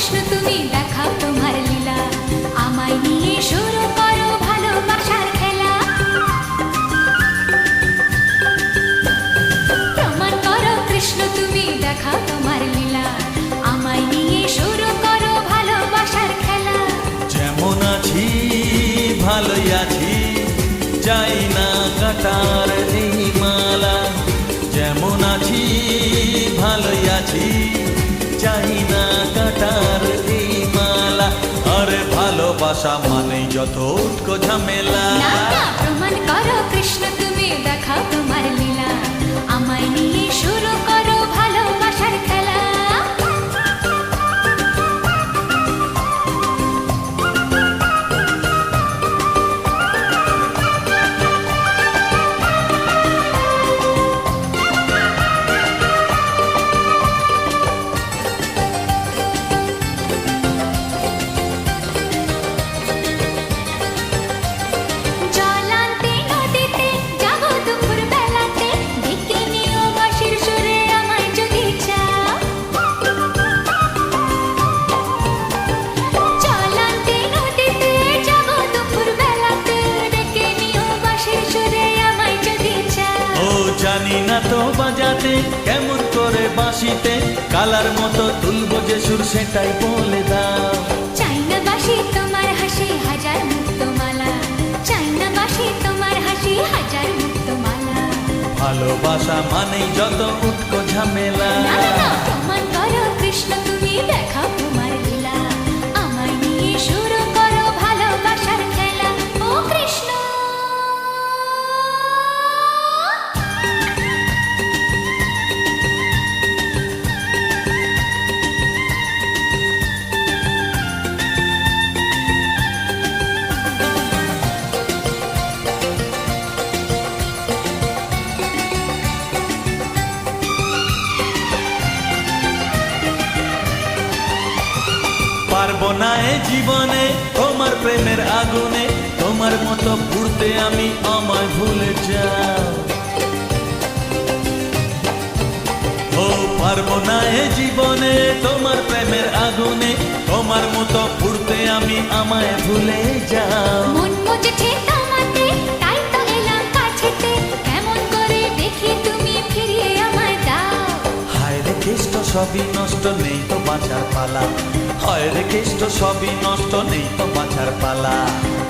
কৃষ্ণ, তুমি দেখাও তোমার লীলা। আমায় নিয়ে শুরু করো ভালোবাসার খেলা। প্রমাণ করো কৃষ্ণ, তুমি দেখাও তোমার লীলা। আমায় নিয়ে শুরু করো ভালোবাসার খেলা। যেমন আছি, ভালোই আছি চাই না কাটার এই মালা। যেমন আছি, ভালোই আছি চাই না যত উৎকো ঝামেলা কালার মতো তুলব যে সুর সেটাই বলে দাও। চাই না বাসি তোমার হাসি হাজার মুক্তমালা। চাই না বাসি তোমার হাসি হাজার মুক্তমালা। ভালোবাসা মানে যত উৎকো ঝামেলা। প্রমাণ করো কৃষ্ণ তুমি দেখা তোমার জীবনে, তোমার প্রেমের আগুনে, তোমার মতো ঘুরতে আমি আমায় ভুলে যাও ও, পারব না এ জীবনে, তোমার প্রেমের আগুনে, তোমার মতো ঘুরতে আমি আমায় ভুলে যাও মন মুজেছে তোমাতে সবই নষ্ট নেই তো বাঁচার পালা। হয় রে কেষ্ট সবই নষ্ট নেই তো বাঁচার পালা।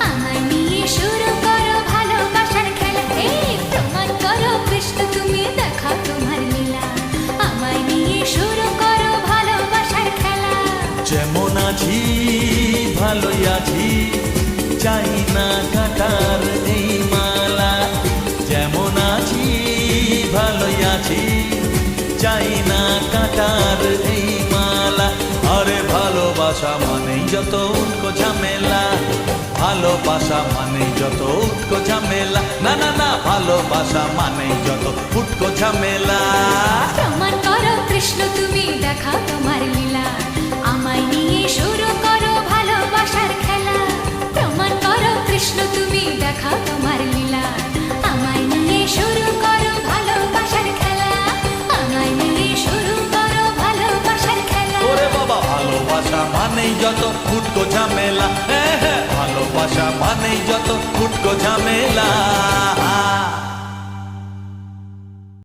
আমায় নিয়ে শুরু করো ভালোবাসার খেলা। এই প্রমাণ করো কৃষ্ণ তুমি দেখাও তোমার লীলা আমায় নিয়ে শুরু করো ভালোবাসার খেলা। যেমন আছি ভালোই আছি চাই না কাটার ভালোবাসা মানেই যত উৎকো ঝামেলা, ভালোবাসা মানেই যত উৎকো ঝামেলা। না না না, ভালোবাসা মানেই যত উৎকো ঝামেলা। করো, কৃষ্ণ, তুমি দেখাও। যত ফুটকো ঝামেলা হ্যাঁ, হ্যাঁ, ভালোবাসা মানেই যত ফুটকো ঝামেলা।